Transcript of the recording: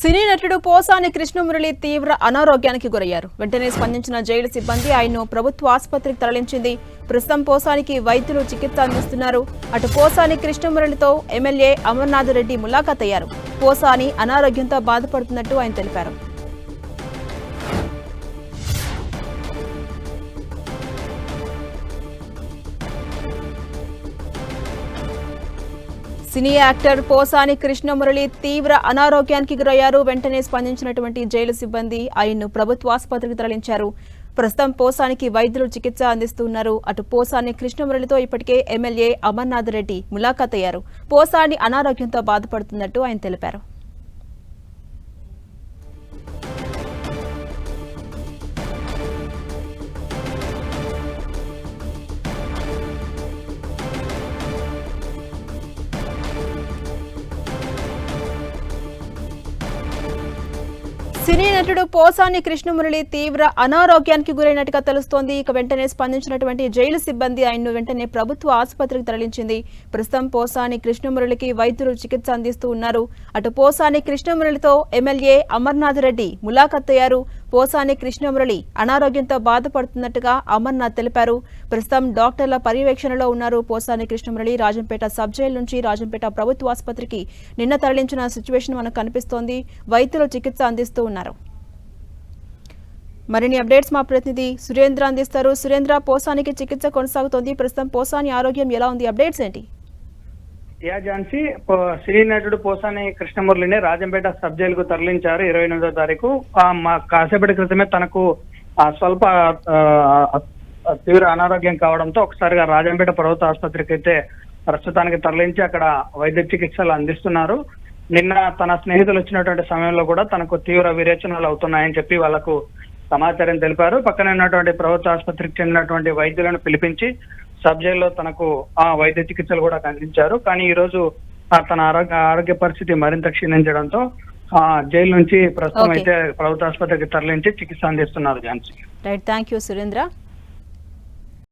సినీ నటుడు పోసాని కృష్ణమురళి తీవ్ర అనారోగ్యానికి గురయ్యారు. వెంటనే స్పందించిన జైలు సిబ్బంది ఆయన్ను ప్రభుత్వ ఆసుపత్రికి తరలించింది. ప్రస్తుతం పోసానికి వైద్యులు చికిత్స అందిస్తున్నారు. అటు పోసాని కృష్ణమురళితో ఎమ్మెల్యే అమర్నాథ్ రెడ్డి ములాఖాత్ అయ్యారు పోసాని అనారోగ్యంతో బాధపడుతున్నట్టు ఆయన తెలిపారు. సినీ యాక్టర్ పోసాని కృష్ణమురళి తీవ్ర అనారోగ్యానికి గురయ్యారు. వెంటనే స్పందించినటువంటి జైలు సిబ్బంది ఆయన్ను ప్రభుత్వ ఆసుపత్రికి తరలించారు. ప్రస్తుతం పోసానికి వైద్యులు చికిత్స అందిస్తున్నారు. అటు పోసాని కృష్ణమురళితో ఇప్పటికే ఎమ్మెల్యే అమర్నాథ్ రెడ్డి ములాఖాత్ అయ్యారు పోసాని అనారోగ్యంతో బాధపడుతున్నట్టు ఆయన తెలిపారు. సినీ నటుడు పోసాని కృష్ణమురళి తీవ్ర అనారోగ్యానికి గురైనట్టుగా తెలుస్తోంది. ఇక వెంటనే స్పందించినటువంటి జైలు సిబ్బంది ఆయన్ను వెంటనే ప్రభుత్వ ఆసుపత్రికి తరలించింది. ప్రస్తుతం పోసాని కృష్ణమురళికి వైద్యులు చికిత్స అందిస్తూ ఉన్నారు. అటు పోసాని కృష్ణమురళితో ఎమ్మెల్యే అమర్నాథ్ రెడ్డి ములాఖత్ అయ్యారు. పోసాని కృష్ణమురళి అనారోగ్యంతో బాధపడుతున్నట్టుగా అమర్నాథ్ తెలిపారు. ప్రస్తుతం డాక్టర్ల పర్యవేక్షణలో ఉన్నారు పోసాని కృష్ణమురళి. రాజంపేట సబ్ జైలు నుంచి రాజంపేట ప్రభుత్వ ఆసుపత్రికి నిన్న తరలించిన సిచ్యువేషన్ మనకు కనిపిస్తోంది. వైద్యులు చికిత్స అందిస్తూ ఉన్నారు. మరిన్ని అప్డేట్స్ మా ప్రతినిధి సురేంద్ర అందిస్తారు. సురేంద్ర పోసానికి చికిత్స కొనసాగుతోంది. ప్రస్తుతం పోసాని ఆరోగ్యం ఎలా ఉంది? అప్డేట్స్ ఏంటి? యా ఝాన్సీ శ్రీ సినీ నటుడు పోసాని కృష్ణమురళిని రాజంపేట సబ్ జైలుకు తరలించారు ఇరవై ఎనిమిదో తారీఖు. ఆ, మా కాసేపటి క్రితమే తనకు ఆ, స్వల్ప తీవ్ర అనారోగ్యం కావడంతో ఒకసారిగా రాజంపేట ప్రభుత్వ ఆసుపత్రికి అయితే ప్రస్తుతానికి తరలించి అక్కడ వైద్య చికిత్సలు అందిస్తున్నారు. నిన్న తన స్నేహితులు వచ్చినటువంటి సమయంలో కూడా తనకు తీవ్ర విరేచనలు అవుతున్నాయని చెప్పి వాళ్ళకు సమాచారం తెలిపారు. పక్కన ఉన్నటువంటి ప్రభుత్వ ఆసుపత్రికి చెందినటువంటి వైద్యులను పిలిపించి సబ్ జైల్లో తనకు ఆ వైద్య చికిత్సలు కూడా అందించారు. కానీ ఈ రోజు తన ఆరోగ్య ఆరోగ్య పరిస్థితి మరింత క్షీణించడంతో ఆ జైలు నుంచి ప్రస్తుతం. అయితే ప్రభుత్వ ఆసుపత్రికి తరలించి చికిత్స అందిస్తున్నారు Jhansi. Right thank you Surendra.